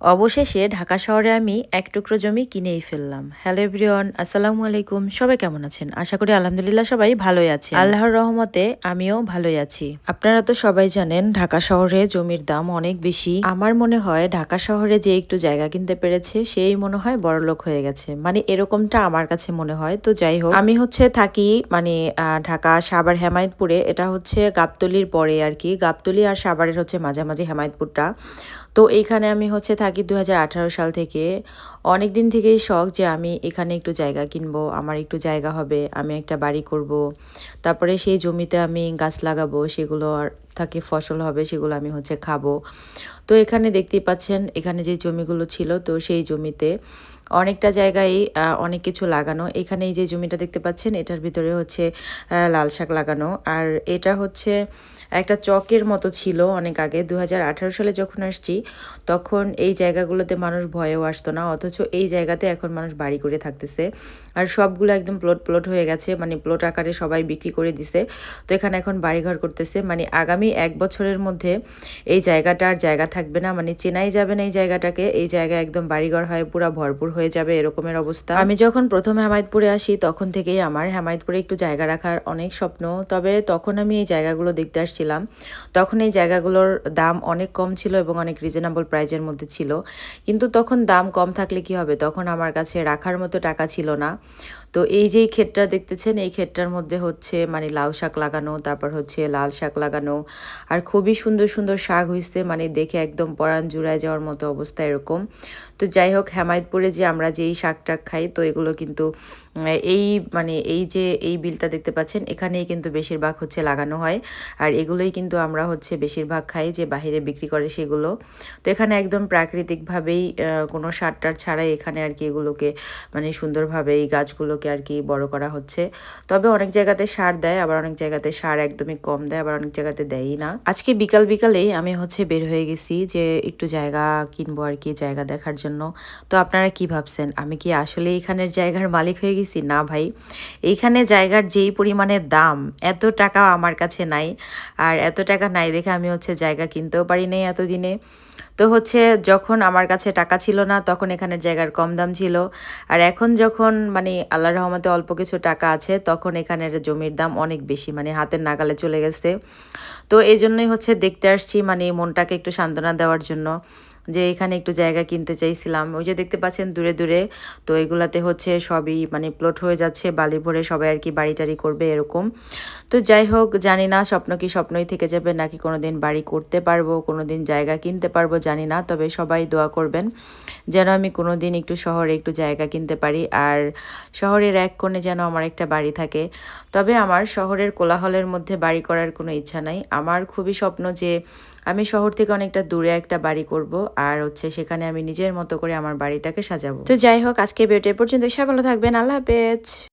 অবশেষে ঢাকা শহরে আমি এক টুকরো জমি কিনেই ফেললাম। হ্যালো এভরিওয়ান, আসসালামু আলাইকুম। সবাই কেমন আছেন? আশা করি আলহামদুলিল্লাহ সবাই ভালোই আছে আল্লাহর রহমতে আমিও ভালোই আছি। আপনারা তো সবাই জানেন, ঢাকা শহরে জমির দাম অনেক বেশি। আমার মনে হয় ঢাকা শহরে যে একটু জায়গা কিনতে পেরেছে, সেই মনে হয় বড়লোক হয়ে গেছে। মানে এরকমটা আমার কাছে মনে হয়। তো যাই হোক, আমি হচ্ছে থাকি মানে ঢাকা সাবার হেমায়তপুরে। এটা হচ্ছে গাবতলির পরে আর কি। গাবতলি আর সাবারের হচ্ছে মাঝামাঝি হেমায়তপুরটা। তো এইখানে আমি হচ্ছে থাকি দু হাজার আঠারো সাল থেকে। অনেক দিন থেকেই শখ যে আমি এখানে একটু জায়গা কিনবো, আমার একটু জায়গা হবে, আমি একটা বাড়ি করব। তারপরে সেই জমিতে আমি গাছ লাগাবো, সেগুলো থাকে ফসল হবে, সেগুলো আমি হচ্ছে খাব। তো এখানে দেখতেই পাচ্ছেন, এখানে যে জমিগুলো ছিল, তো সেই জমিতে অনেকটা জায়গায় অনেক কিছু লাগানো। এখানে এই যে জমিটা দেখতে পাচ্ছেন, এটার ভিতরে হচ্ছে লাল শাক লাগানো। আর এটা হচ্ছে একটা চকের মতো ছিল অনেক আগে দু হাজার আঠারো সালে যখন আসছি, তখন এই জায়গাগুলোতে মানুষ ভয়েও আসতো না, অথচ এই জায়গাতে এখন মানুষ বাড়ি করে থাকতেছে। আর সবগুলো একদম প্লট প্লট হয়ে গেছে মানে প্লট আকারে সবাই বিক্রি করে দিছে। তো এখানে এখন বাড়িঘর করতেছে। মানে আগামী এক বছরের মধ্যে এই জায়গাটা আর জায়গা থাকবে না মানে চেনাই যাবে না এই জায়গাটাকে। এই জায়গা একদম বাড়িঘর হয়ে, পুরো ভরপুর হয়ে যাবে এরকমের অবস্থা। আমি যখন প্রথম হেমায়তপুরে আসি, তখন থেকেই আমার হেমায়তপুরে একটু জায়গা রাখার অনেক স্বপ্ন। তবে তখন আমি এই জায়গাগুলো দেখতে আসছিলাম। তখন এই জায়গাগুলোর দাম অনেক কম ছিল এবং অনেক রিজনেবল প্রাইজের মধ্যে ছিল। কিন্তু তখন দাম কম থাকলে কি হবে? তখন আমার কাছে রাখার মতো টাকা ছিল না। তো এই যে ক্ষেতটা দেখতেছেন, এই ক্ষেতটার মধ্যে হচ্ছে মানে লাউ শাক লাগানো, তারপর হচ্ছে লাল শাক লাগানো। আর খুবই সুন্দর সুন্দর শাক হয়েছে মানে দেখে একদম পরাণ জুড়ায় যাওয়ার মতো অবস্থা এরকম। তো যাই হোক, হেমায়তপুরে যে আমরা যেই শাক টাক খাই, তো এগুলো কিন্তু এই মানে এই যে এই বিলটা দেখতে পাচ্ছেন, এখানেই কিন্তু বেশিরভাগ হচ্ছে লাগানো হয়। আর এগুলোই কিন্তু আমরা হচ্ছে বেশিরভাগ খাই যে বাহিরে বিক্রি করে সেগুলো। তো এখানে একদম প্রাকৃতিকভাবেই কোনো সার টার ছাড়াই এখানে আর কি এগুলোকে মানে সুন্দরভাবে এই গাছগুলোকে আর কি বড় করা হচ্ছে। তবে অনেক জায়গাতে সার দেয়, আবার অনেক জায়গাতে সার একদমই কম দেয়, আবার অনেক জায়গাতে দেয়ই না। আজকে বিকাল বিকালেই আমি হচ্ছে বের হয়ে গেছি যে একটু জায়গা কিনবো আর কি, জায়গা দেখার জন্য। তো আপনারা কি ভাবছেন, আমি কি আসলে এখানের জায়গার মালিক হয়ে গেছি? না ভাই এইখানে জায়গার যেই পরিমাণে দাম, এত টাকা আমার কাছে নাই। আর এত টাকা নাই দেখে আমি হচ্ছে জায়গা কিনতেও পারি নাই এতদিনে। তো হচ্ছে যখন আমার কাছে টাকা ছিল না, তখন এখানের জায়গার কম দাম ছিল। আর এখন যখন মানে আল্লাহ রহমতে অল্প কিছু টাকা আছে, তখন এখানের জমির দাম অনেক বেশি মানে হাতের নাগালে চলে গেছে। তো এই জন্যই হচ্ছে দেখতে আসছি মানে মনটাকে একটু সান্ত্বনা দেওয়ার জন্য। যে এখানে একটু জায়গা কিনতে চাইছিলাম। ওই যে দেখতে পাচ্ছেন দূরে দূরে, তো এগুলাতে হচ্ছে সবই মানে প্লট হয়ে যাচ্ছে, বালি ভরে সবাই আর কি বাড়ি টাড়ি করবে এরকম। তো যাই হোক, জানি না, স্বপ্ন কি স্বপ্নই থেকে যাবে, নাকি কোনো দিন বাড়ি করতে পারব কোনো দিন জায়গা কিনতে পারব। জানি না, তবে সবাই দোয়া করবেন যেন আমি কোনো দিন একটু শহরে একটু জায়গা কিনতে পারি আর শহরের এক কোণে যেন আমার একটা বাড়ি থাকে। তবে আমার শহরের কোলাহলের মধ্যে বাড়ি করার কোনো ইচ্ছা নাই। আমার খুবই স্বপ্ন যে আমি শহর থেকে অনেকটা দূরে একটা বাড়ি করব আর হচ্ছে সেখানে আমি নিজের মতো করে আমার বাড়িটাকে সাজাবো। তো যাই হোক আজকে বেটে পর্যন্ত সবাই ভালো থাকবেন। আল্লাহ হাফেজ।